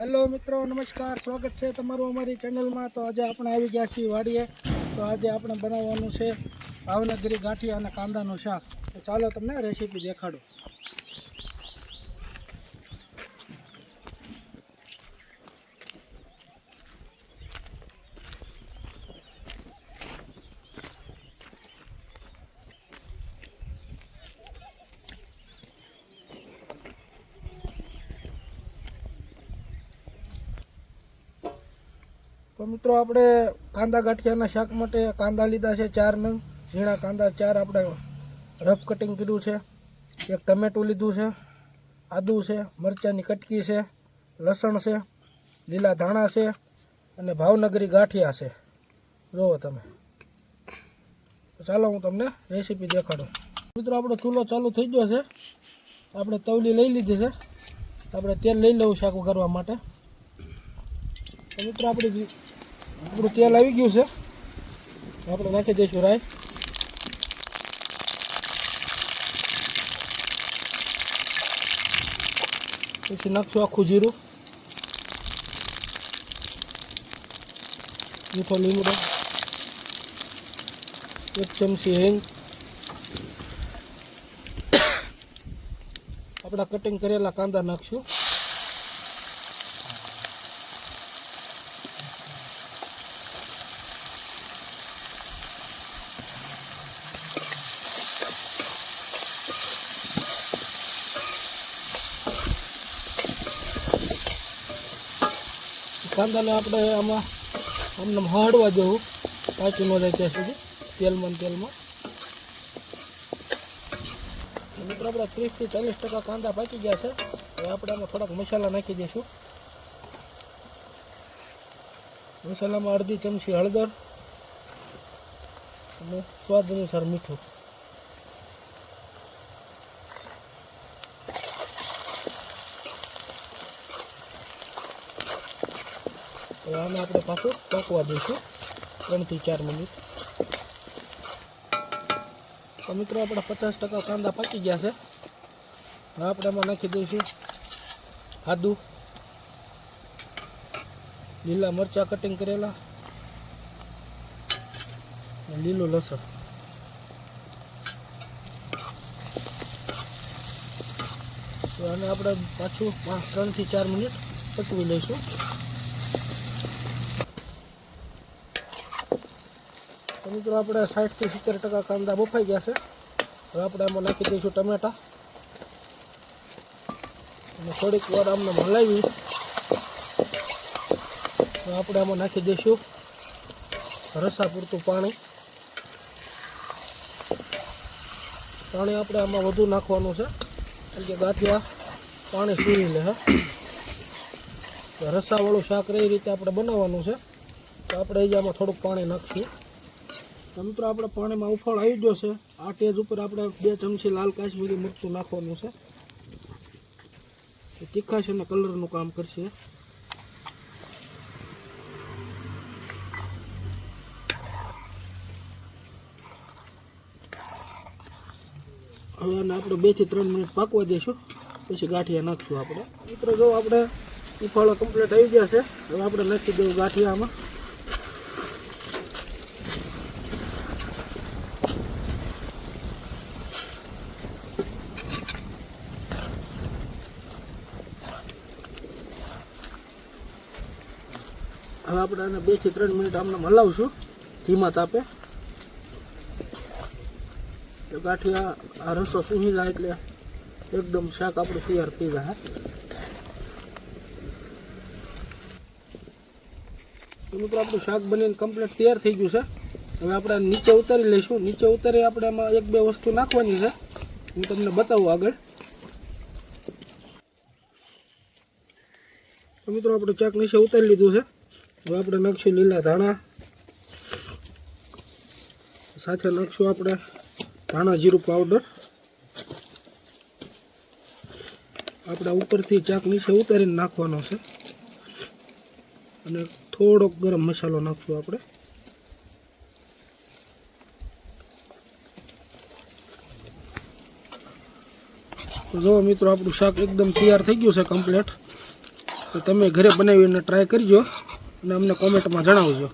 Hello મિત્રો, નમસ્કાર. સ્વાગત છે તમારું અમારી ચેનલમાં. તો આજે આપણે આવી ગયા છીએ વાડીએ. તો આજે આપણે બનાવવાનું છે ભાવનગરી ગાંઠિયા અને કાંદાનું શાક. તો ચાલો તમને રેસીપી દેખાડું. તો મિત્રો આપણે કાંદા ગાંઠિયાના શાક માટે કાંદા લીધા છે ચાર નંગ, ઝીણા કાંદા ચાર આપણે રફ કટિંગ કર્યું છે, એક ટમેટું લીધું છે, આદું છે, મરચાંની કટકી છે, લસણ છે, લીલા ધાણા છે અને ભાવનગરી ગાંઠિયા છે. જુઓ તમે. ચાલો હું તમને રેસીપી દેખાડું. મિત્રો આપણો ચૂલો ચાલુ થઈ ગયો છે. આપણે તવલી લઈ લીધી છે. આપણે તેલ લઈ લેવું શાક કરવા માટે. મિત્રો આપણી આપણું તેલ આવી ગયું છે. આપણે નાખી દઈશું રાઈ. પછી નાખશું આખું જીરું. મીઠો લીમડો. એક ચમચી હિંગ. આપણા કટિંગ કરેલા કાંદા નાખશું. કાંદાને આપણે આમાં આમને હળવા જવું. પાકી ન જાય ત્યાં સુધી. તેલમાં તેલમાં. મિત્રો આપણે ત્રીસથી ચાલીસ ટકા કાંદા પાકી ગયા છે. હવે આપણે આમાં થોડાક મસાલા નાખી દઈશું. મસાલામાં અડધી ચમચી હળદર અને સ્વાદ અનુસાર મીઠું. હવે આને આપણે પાછું પકવા દઈશું. ત્રણથી ચાર મિનિટ. તો મિત્રો, આપણા પચાસ ટકા કાંદા પાકી ગયા છે. આપણે એમાં નાખી દઈશું આદુ, લીલા મરચાં કટિંગ કરેલા લીલું લસણ. તો આને આપણે પાછું ત્રણથી ચાર મિનિટ પકવી લઈશું. તો મિત્રો, આપણે સાઠથી સિત્તેર ટકા કાંદા બફાઈ ગયા છે. હવે આપણે આમાં નાખી દઈશું ટમેટા. અને થોડીક વાર આમને હલાવી આપણે આમાં નાખી દઈશું રસા પૂરતું પાણી. પાણી આપણે આમાં વધુ નાખવાનું છે. કારણ કે ગાંઠિયા પાણી સૂવી લે રસાવાળું શાક એ રીતે આપણે બનાવવાનું છે. તો આપણે એ જ આમાં થોડુંક પાણી નાખશું. તો મિત્રો આપણે પાણીમાં ઉફાળ આવી ગયો છે. આ ટેજ ઉપર આપણે બે ચમચી લાલ કાશ્મીરી મરચું નાખવાનું છે. તીખાશ અને કલરનું કામ કરશે. હવે આને આપણે બેથી ત્રણ મિનિટ પાકવા દઈશું. પછી ગાંઠિયા નાખશું આપણે. મિત્રો, જો આપણે ઉફાળો કમ્પ્લીટ આવી ગયા છે, હવે આપણે નાખી દઈએ ગાંઠિયામાં. હવે આપણે આને બેથી ત્રણ મિનિટ આમને હલાવશું. ધીમા તાપે. તો ગાંઠિયા આ રસો સૂહી જાય એટલે એકદમ શાક આપણું તૈયાર થઈ જાય મિત્રો, આપણું શાક બનીને કમ્પ્લીટ તૈયાર થઈ ગયું છે. હવે આપણે નીચે ઉતારી લઈશું. નીચે ઉતારી આપણે એમાં એક બે વસ્તુ નાખવાની છે. હું તમને બતાવું આગળ. મિત્રો, આપણે ચાક નીચે ઉતારી લીધું છે. હવે આપણે નાખશું લીલા ધાણા. સાથે નાખશું આપણે ધાણા જીરું પાવડર આપણા ઉપરથી ચાક નીચે ઉતારીને નાખવાનો છે. અને થોડોક ગરમ મસાલો નાખશું આપણે. જો મિત્રો, આપણું શાક એકદમ તૈયાર થઈ ગયું છે કમ્પ્લીટ તો તમે ઘરે બનાવીને ટ્રાય કરજો. અને અમને કોમેન્ટમાં જણાવજો.